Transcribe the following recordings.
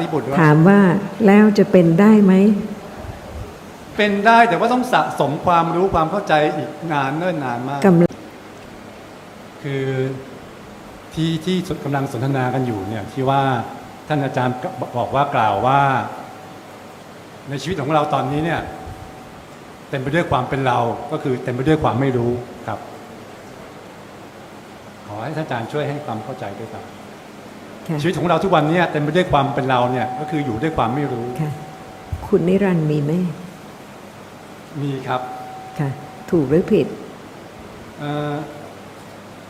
รีบุตรว่าถามว่าแล้วจะเป็นได้ไหม เป็นได้แต่ว่าต้องสะสมความรู้ความเข้าใจอีกนานเนิ่นนานมากกำลังคือที่ที่กำลังสนทนากันอยู่เนี่ยที่ว่าท่านอาจารย์ก็บอกว่ากล่าวว่า ในชีวิตของเราตอนนี้เนี่ยเต็มไปด้วยความเป็นเราก็คือเต็มไปด้วยความไม่รู้ครับ ขอให้ท่านอาจารย์ช่วยให้ความเข้าใจด้วยครับค่ะ ชีวิตของเราทุกวันเนี้เต็มไปด้วยความเป็นเราเนี่ยก็คืออยู่ด้วยความไม่รู้ค่ะคุณนิรันดร์มีไหมมีครับค่ะถูกหรือผิดเอ่อ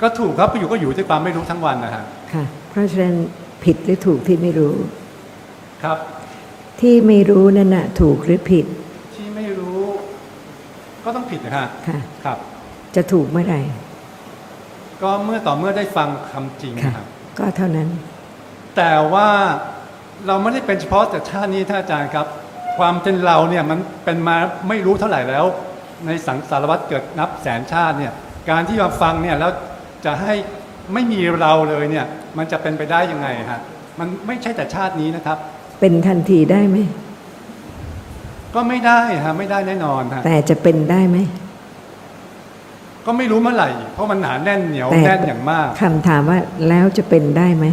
ก็ถูกครับอยู่ก็อยู่ด้วยความไม่รู้ทั้งวันนะฮะค่ะ เพราะฉะนั้นผิดหรือถูกที่ไม่รู้ครับ ที่ไม่รู้นั่นน่ะถูกหรือผิด ที่ไม่รู้ ก็ต้องผิดนะฮะค่ะครับ จะถูกเมื่อไหร่ก็เมื่อต่อเมื่อได้ฟังคำจริงค่ะครับ ก็เท่านั้น แต่ว่าเราไม่ได้เป็นเฉพาะแต่ชาตินี้ท่านอาจารย์ครับ ความเป็นเราเนี่ยมันเป็นมาไม่รู้เท่าไหร่แล้ว ในสังสารวัตรเกิดนับแสนชาติเนี่ยการที่มาฟังเนี่ยแล้วจะให้ไม่มีเราเลยเนี่ยมันจะเป็นไปได้ยังไงฮะมันไม่ใช่แต่ชาตินี้นะครับ เป็นทันทีได้ไหมก็ไม่ได้ฮะไม่ได้แน่นอนฮะแต่จะเป็นได้ไหมก็ไม่รู้เมื่อไหร่ เพราะมันหนาแน่นเหนียวแต่แน่นอย่างมากคำถามว่าแล้วจะเป็นได้ไหม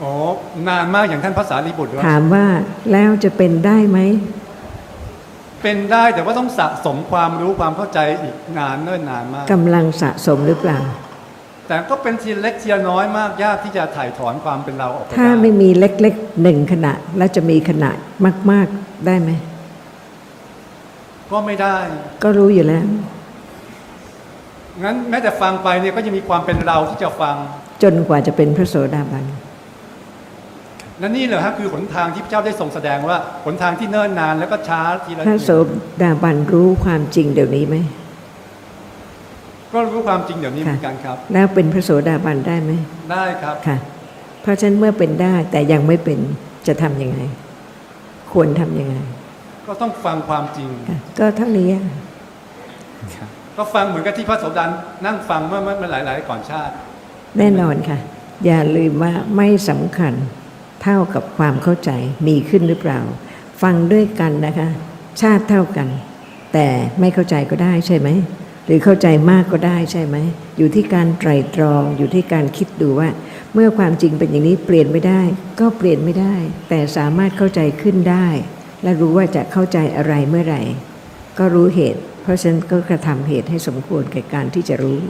โอ้นานมากอย่างท่านพระสารีบุตรว่าถามว่าแล้วจะเป็นได้ไหม เป็นได้แต่ว่าต้องสะสมความรู้ความเข้าใจอีกนานเนิ่นนานมากกำลังสะสมหรือเปล่า แต่ก็เป็นทีเล็กทีน้อยมากยากที่จะถ่ายถอนความเป็นเราออกไปถ้าได้ไม่มีเล็กๆหนึ่งขณะแล้วจะมีขณะมาก ๆได้ไหมก็ไม่ได้ ก็รู้อยู่แล้วงั้นแม้แต่ฟังไปเนี่ยก็ยังมีความเป็นเราที่จะฟัง จนกว่าจะเป็นพระโสดาบัน และนี่เหรอฮะคือหนทางที่พระเจ้าได้ทรงแสดงว่าหนทางที่เนิ่นนานแล้วก็ช้าทีละพระโสดาบันรู้ความจริงเดี๋ยวนี้ไหมก็รู้ความจริงเดี๋ยวนี้เหมือนกันครับ แล้วเป็นพระโสดาบันได้ไหมได้ครับค่ะ เพราะฉะนั้นเมื่อเป็นได้แต่ยังไม่เป็นจะทำยังไง ควรทำยังไง ก็ต้องฟังความจริงค่ะก็เท่านี้ก็ฟังเหมือนกับที่พระโสดานั่งฟังเมื่อเมื่อเมื่อหลาย ๆ ก่อนชาติ แน่นอนค่ะ อย่าลืมว่าไม่สำคัญ เท่ากับความเข้าใจมีขึ้นหรือเปล่า ฟังด้วยกันนะคะ ชาติเท่ากัน แต่ไม่เข้าใจก็ได้ใช่ไหมหรือเข้าใจมากก็ได้ใช่ไหม อยู่ที่การไตรตรอง อยู่ที่การคิดดูว่า เมื่อความจริงเป็นอย่างนี้เปลี่ยนไม่ได้ ก็เปลี่ยนไม่ได้ แต่สามารถเข้าใจขึ้นได้ และรู้ว่าจะเข้าใจอะไรเมื่อไหร่ ก็รู้เหตุ เพราะฉะนั้นก็กระทำเหตุให้สมควรแก่การที่จะรู้